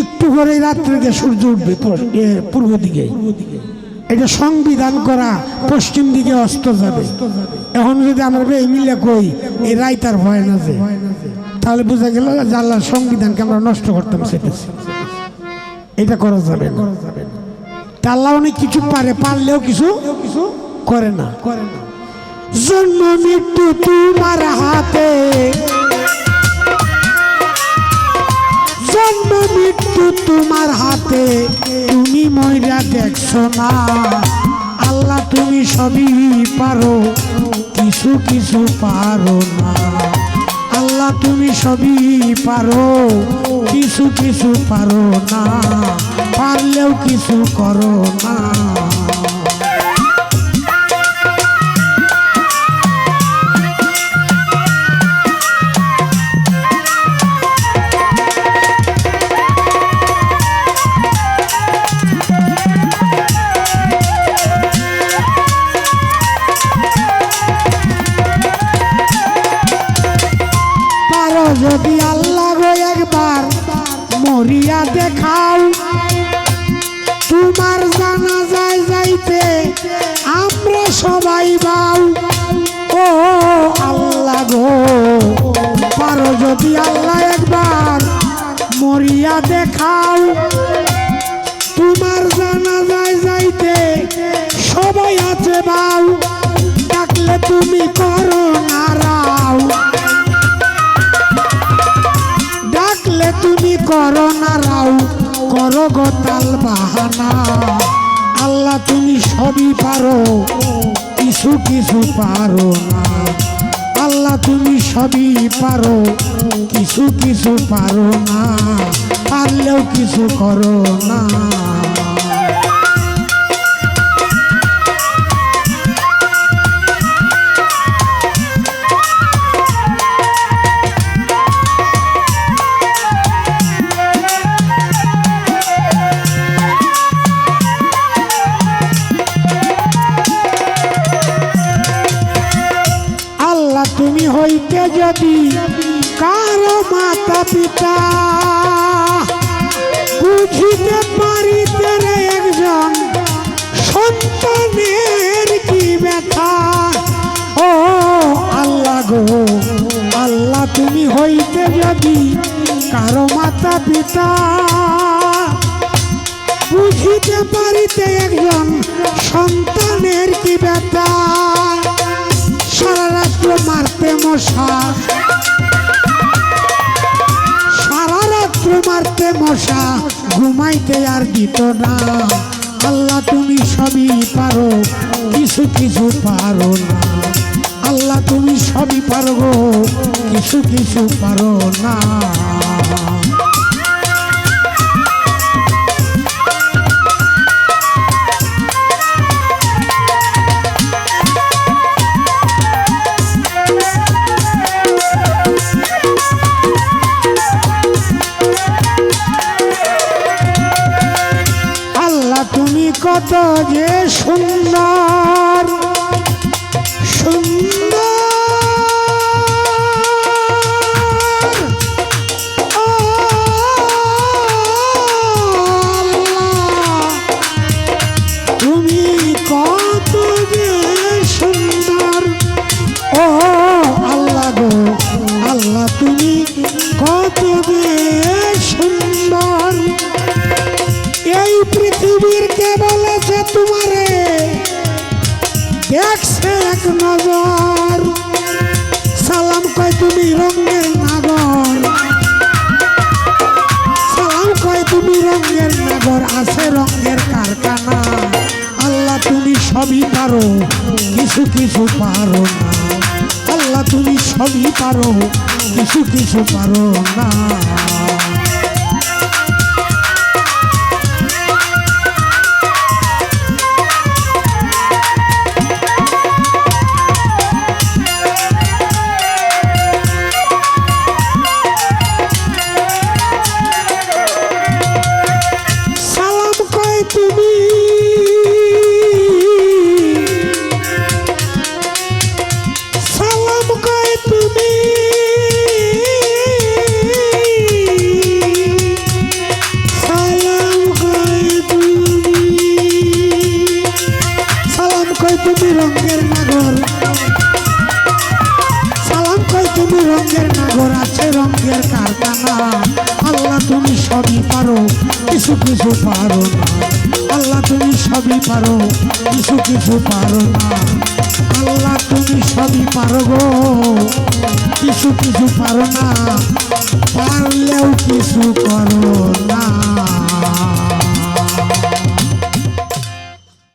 একটু পরে রাত্রিকে সূর্য উঠবে পূর্ব দিকে। এটা সংবিধান করা পশ্চিম দিকে অস্ত যাবে। এখন যদি আমরা এই মিলে কই এই রাইতার ভয় না যে। তাহলে বোঝা গেল যে সংবিধানকে আমরা নষ্ট করতাম সেটেছি এটা করা যাবে তা অনেক কিছু পারে, পারলেও কিছু কিছু করে না করে না। জন্ম মৃত্যু তোমার হাতে। জন্ম মৃত্যু তোমার হাতে। তুমি ময়রা দেখছ না। আল্লাহ, তুমি সবই পারো। কিছু কিছু পারো না। আল্লাহ, তুমি সবই পারো। কিছু কিছু পারো না। পারলেও কিছু করো না। বাউ ডাকলে তুমি করো না নারাও। ডাকলে তুমি করো না রাও করো গো তাল বাহানা। আল্লাহ তুমি সবই পারো, কিছু কিছু পারো না। আল্লাহ তুমি সবই পারো, কিছু কিছু পারো না। পারলেও কিছু করো না। তুমি হইতে যদি কারও মাতা পিতা, বুঝিতে পারিতে একজন সন্তানের কি ব্যথা? সারা রাত্র মারতে মশা। সারা রাত্র মারতে মশা, ঘুমাইতে আর দিত না। আল্লাহ তুমি সবই পারো, কিছু কিছু পারো না। সবই পারো কিছু কিছু পারো না। আল্লাহ তুমি কত যে সুন্দর। দেখছে এক নজর। সালাম কয় তুমি রঙের নাগর সালাম কয় তুমি রঙের নাগর আছে রঙের কারখানা। আল্লাহ তুমি সবই পারো, কিছু কিছু পারো না। আল্লাহ তুমি সবই পারো, কিছু কিছু পারো না। তুমি রঙের নাগর। সালাম কই তুমি রঙের নাগর, আছে রঙের কারখানা। আল্লাহ তুমি সবই পারো, কিছু কিছু পারো না। আল্লাহ তুমি সবই পারো, কিছু কিছু পারো না। আল্লাহ তুমি সবই পারো গো, কিছু কিছু পারো না। পারলেও কিছু করো না।